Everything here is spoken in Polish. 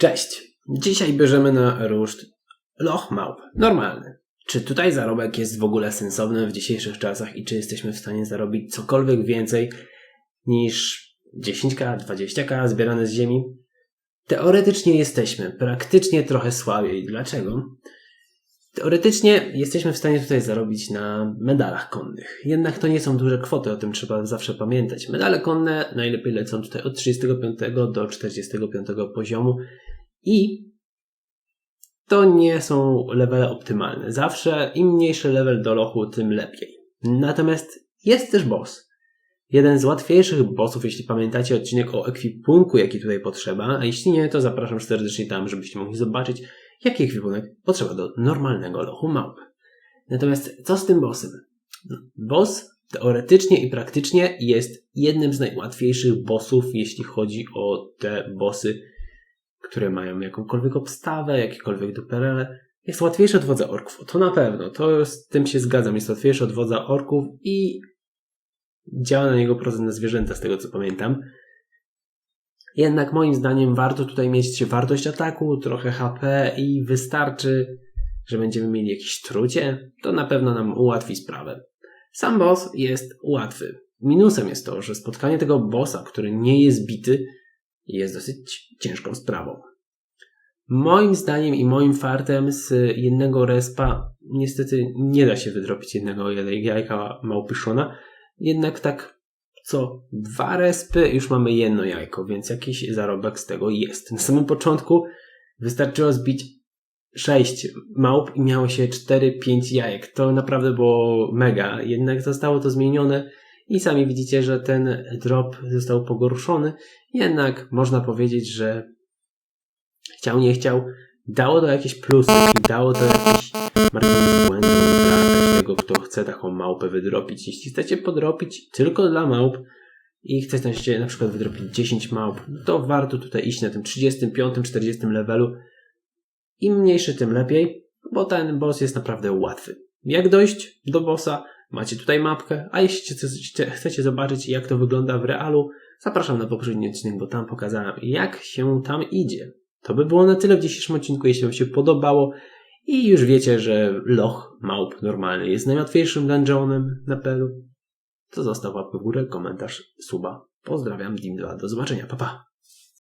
Cześć! Dzisiaj bierzemy na ruszt loch małp. Normalny. Czy tutaj zarobek jest w ogóle sensowny w dzisiejszych czasach i czy jesteśmy w stanie zarobić cokolwiek więcej niż 10k, 20k zbierane z ziemi? Teoretycznie jesteśmy, praktycznie trochę słabiej. Dlaczego? Teoretycznie jesteśmy w stanie tutaj zarobić na medalach konnych. Jednak to nie są duże kwoty, o tym trzeba zawsze pamiętać. Medale konne najlepiej lecą tutaj od 35 do 45 poziomu i to nie są levele optymalne. Zawsze im mniejszy level do lochu, tym lepiej. Natomiast jest też boss. Jeden z łatwiejszych bossów, jeśli pamiętacie odcinek o ekwipunku, jaki tutaj potrzeba, a jeśli nie, to zapraszam serdecznie tam, żebyście mogli zobaczyć, jaki ekwipunek potrzeba do normalnego lochu małpy. Natomiast co z tym bossem? No, boss teoretycznie i praktycznie jest jednym z najłatwiejszych bossów, jeśli chodzi o te bossy, które mają jakąkolwiek obstawę, jakiekolwiek duperele. Jest łatwiejszy od wodza orków. To na pewno. To z tym się zgadzam. Jest łatwiejszy od wodza orków i działa na niego procent na zwierzęta, z tego co pamiętam. Jednak moim zdaniem warto tutaj mieć wartość ataku, trochę HP i wystarczy, że będziemy mieli jakieś trucie, to na pewno nam ułatwi sprawę. Sam boss jest łatwy. Minusem jest to, że spotkanie tego bossa, który nie jest bity, jest dosyć ciężką sprawą. Moim zdaniem i moim fartem z jednego respa niestety nie da się wydropić jednego jajka małpyszona, jednak tak co dwa respy już mamy jedno jajko, więc jakiś zarobek z tego jest. Na samym początku wystarczyło zbić 6 małp i miało się 4-5 jajek. To naprawdę było mega. Jednak zostało to zmienione i sami widzicie, że ten drop został pogorszony. Jednak można powiedzieć, że chciał, nie chciał, dało to jakieś plusy dało to jakiś margines błędu dla każdego, kto chce taką małpę wydropić. Jeśli chcecie podropić tylko dla małp i chcecie na przykład wydropić 10 małp, to warto tutaj iść na tym 35-40 levelu. Im mniejszy, tym lepiej, bo ten boss jest naprawdę łatwy. Jak dojść do bossa? Macie tutaj mapkę, a jeśli chcecie zobaczyć jak to wygląda w realu, zapraszam na poprzedni odcinek, bo tam pokazałem jak się tam idzie. To by było na tyle w dzisiejszym odcinku, jeśli Wam się podobało i już wiecie, że loch małp normalny jest najłatwiejszym dungeonem na pelu, to zostaw łapkę w górę, komentarz, suba. Pozdrawiam, Dim2, do zobaczenia, pa pa!